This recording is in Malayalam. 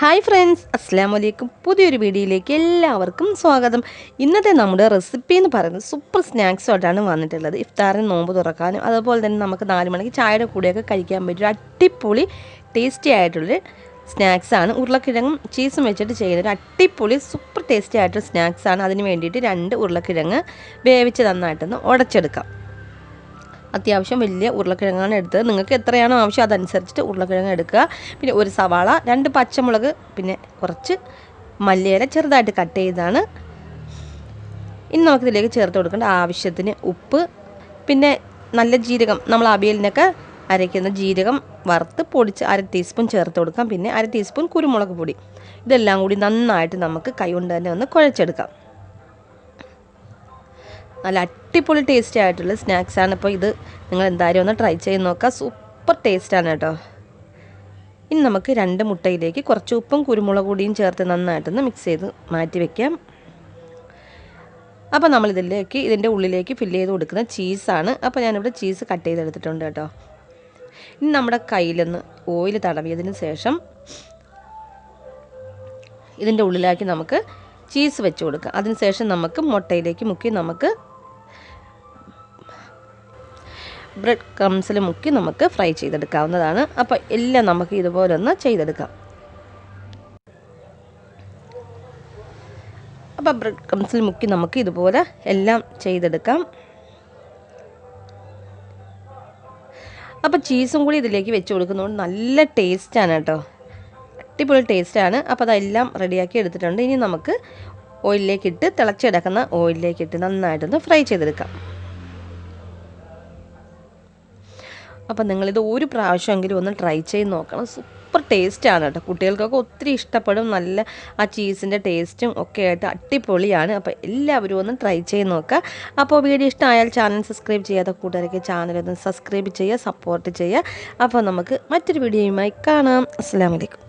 ഹായ് ഫ്രണ്ട്സ് അസ്സാം വലൈക്കും പുതിയൊരു വീഡിയോയിലേക്ക് എല്ലാവർക്കും സ്വാഗതം. ഇന്നത്തെ നമ്മുടെ റെസിപ്പി എന്ന് പറയുന്നത് സൂപ്പർ സ്നാക്സുമായിട്ടാണ് വന്നിട്ടുള്ളത്. ഇഫ്താറിന് നോമ്പ് തുറക്കാനും അതുപോലെ തന്നെ നമുക്ക് നാല് മണിക്ക് ചായയുടെ കൂടെയൊക്കെ കഴിക്കാൻ പറ്റിയ അടിപൊളി ടേസ്റ്റി ആയിട്ടുള്ളൊരു സ്നാക്സാണ് ഉരുളക്കിഴങ്ങും ചീസും വെച്ചിട്ട് ചെയ്യുന്ന ഒരു അടിപൊളി സൂപ്പർ ടേസ്റ്റി ആയിട്ടുള്ള സ്നാക്സാണ് അതിന് വേണ്ടിയിട്ട് രണ്ട് ഉരുളക്കിഴങ്ങ് വേവിച്ച് നന്നായിട്ടൊന്ന് ഉടച്ചെടുക്കാം. അത്യാവശ്യം വലിയ ഉരുളക്കിഴങ്ങാണ് എടുത്തത്. നിങ്ങൾക്ക് എത്രയാണോ ആവശ്യം അതനുസരിച്ചിട്ട് ഉരുളക്കിഴങ്ങ് എടുക്കുക. പിന്നെ ഒരു സവാള രണ്ട് പച്ചമുളക് പിന്നെ കുറച്ച് മല്ലിയില ചെറുതായിട്ട് കട്ട് ചെയ്താണ്. ഇനി നമുക്കിതിലേക്ക് ചേർത്ത് കൊടുക്കേണ്ട ആവശ്യത്തിന് ഉപ്പ് പിന്നെ നല്ല ജീരകം. നമ്മൾ അവിയലിനൊക്കെ അരയ്ക്കുന്ന ജീരകം വറുത്ത് പൊടിച്ച് അര ടീസ്പൂൺ ചേർത്ത് കൊടുക്കാം. പിന്നെ അര ടീസ്പൂൺ കുരുമുളക് പൊടി. ഇതെല്ലാം കൂടി നന്നായിട്ട് നമുക്ക് കൈ കൊണ്ട് തന്നെ ഒന്ന് കുഴച്ചെടുക്കാം. നല്ല അടിപൊളി ടേസ്റ്റി ആയിട്ടുള്ള സ്നാക്സാണ് അപ്പോൾ ഇത് നിങ്ങൾ എന്തായാലും ഒന്ന് ട്രൈ ചെയ്ത് നോക്കുക. സൂപ്പർ ടേസ്റ്റാണ് കേട്ടോ. ഇനി നമുക്ക് രണ്ട് മുട്ടയിലേക്ക് കുറച്ച് ഉപ്പും കുരുമുളക് കൂടിയും ചേർത്ത് നന്നായിട്ടൊന്ന് മിക്സ് ചെയ്ത് മാറ്റി വെക്കാം. അപ്പോൾ നമ്മളിതിലേക്ക് ഇതിന്റെ ഉള്ളിലേക്ക് ഫില്ല് ചെയ്ത് കൊടുക്കുന്ന ചീസാണ് അപ്പോൾ ഞാനിവിടെ ചീസ് കട്ട് ചെയ്തെടുത്തിട്ടുണ്ട് കേട്ടോ. ഇനി നമ്മുടെ കയ്യിലൊന്ന് ഓയിൽ തടവിയതിന് ശേഷം ഇതിന്റെ ഉള്ളിലാക്കി നമുക്ക് ചീസ് വെച്ച് കൊടുക്കുക അതിനുശേഷം നമുക്ക് മുട്ടയിലേക്ക് മുക്കി നമുക്ക് ബ്രെഡ് ക്രംസിൽ മുക്കി നമുക്ക് ഫ്രൈ ചെയ്തെടുക്കാവുന്നതാണ്. അപ്പോൾ എല്ലാം നമുക്ക് ഇതുപോലെ ഒന്ന് ചെയ്തെടുക്കാം. അപ്പോൾ ബ്രെഡ് ക്രംസിൽ മുക്കി നമുക്ക് ഇതുപോലെ എല്ലാം ചെയ്തെടുക്കാം. അപ്പോൾ ചീസും കൂടി ഇതിലേക്ക് വെച്ച് കൊടുക്കുന്നതുകൊണ്ട് നല്ല ടേസ്റ്റാണ് കേട്ടോ. അടിപൊളി ടേസ്റ്റാണ് അപ്പോൾ അതെല്ലാം റെഡിയാക്കി എടുത്തിട്ടുണ്ട്. ഇനി നമുക്ക് ഓയിലിലേക്ക് ഇട്ട് തിളച്ചെടുക്കുന്ന ഓയിലിലേക്ക് ഇട്ട് നന്നായിട്ടൊന്ന് ഫ്രൈ ചെയ്തെടുക്കാം. അപ്പം നിങ്ങളിത് ഒരു പ്രാവശ്യമെങ്കിലും ഒന്ന് ട്രൈ ചെയ്ത് നോക്കണം. സൂപ്പർ ടേസ്റ്റാണ് കേട്ടോ. കുട്ടികൾക്കൊക്കെ ഒത്തിരി ഇഷ്ടപ്പെടും. നല്ല ആ ചീസിന്റെ ടേസ്റ്റും ഒക്കെ ആയിട്ട് അടിപൊളിയാണ്. അപ്പോൾ എല്ലാവരും ഒന്ന് ട്രൈ ചെയ്ത് നോക്കുക. അപ്പോൾ വീഡിയോ ഇഷ്ടമായാൽ ചാനൽ സബ്സ്ക്രൈബ് ചെയ്യാതെ കൂട്ടുകാരൊക്കെ ചാനൽ ഒന്ന് സബ്സ്ക്രൈബ് ചെയ്യുക സപ്പോർട്ട് ചെയ്യുക. അപ്പോൾ നമുക്ക് മറ്റൊരു വീഡിയോയുമായി കാണാം. അസ്സാം വലൈക്കും